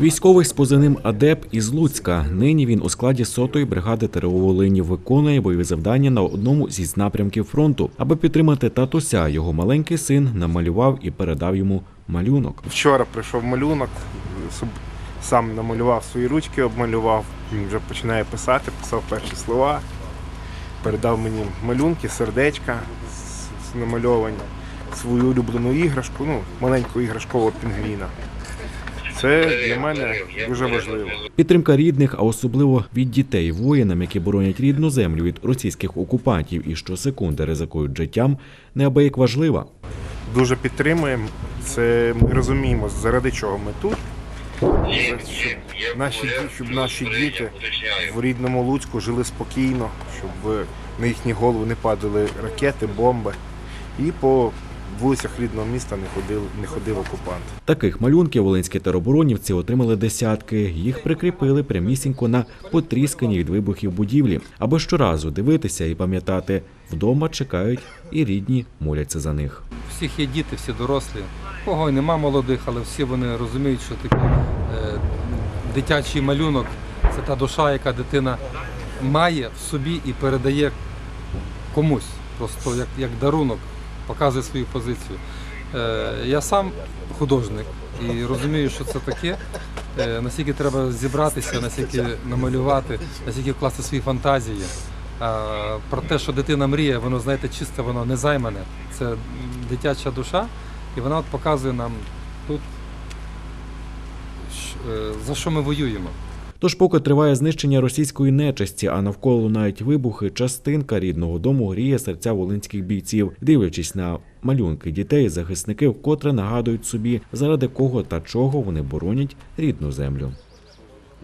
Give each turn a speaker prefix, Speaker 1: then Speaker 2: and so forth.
Speaker 1: Військовий з позивним Адеп із Луцька. Нині він у складі сотої бригади ТРО Волині виконує бойові завдання на одному зі напрямків фронту. Аби підтримати татуся, його маленький син намалював і передав йому малюнок.
Speaker 2: Вчора прийшов малюнок, сам намалював свої ручки, обмалював, він вже починає писати, писав перші слова, передав мені малюнки, сердечка намальовані, свою улюблену іграшку, ну, маленького іграшкового пінгвіна. Це для мене дуже важливо.
Speaker 1: Підтримка рідних, а особливо від дітей воїнам, які боронять рідну землю від російських окупантів і щосекунди ризикують життям, неабияк важлива.
Speaker 2: Дуже підтримуємо. Це ми розуміємо, заради чого ми тут. Щоб наші, щоб наші діти в рідному Луцьку жили спокійно, щоб на їхні голови не падали ракети, бомби. І по вулицях рідного міста не ходив, не ходив окупант.
Speaker 1: Таких малюнків волинські тероборонівці отримали десятки. Їх прикріпили прямісінько на потріскані від вибухів будівлі, аби щоразу дивитися і пам'ятати, вдома чекають і рідні моляться за них.
Speaker 3: Всіх є діти, всі дорослі. Кого й нема молодих, але всі вони розуміють, що такий е, дитячий малюнок це та душа, яка дитина має в собі і передає комусь, просто як, як дарунок, показує свою позицію. Е, я сам художник і розумію, що це таке. Е, наскільки треба зібратися, наскільки намалювати, наскільки вкласти свої фантазії. Про те, що дитина мріє, воно знаєте, чисте, воно не займане. Це дитяча душа, і вона от показує нам тут, е, за що ми воюємо.
Speaker 1: Тож, поки триває знищення російської нечисті, а навколо лунають вибухи, частинка рідного дому гріє серця волинських бійців. Дивлячись на малюнки дітей, захисники вкотре нагадують собі, заради кого та чого вони боронять рідну землю.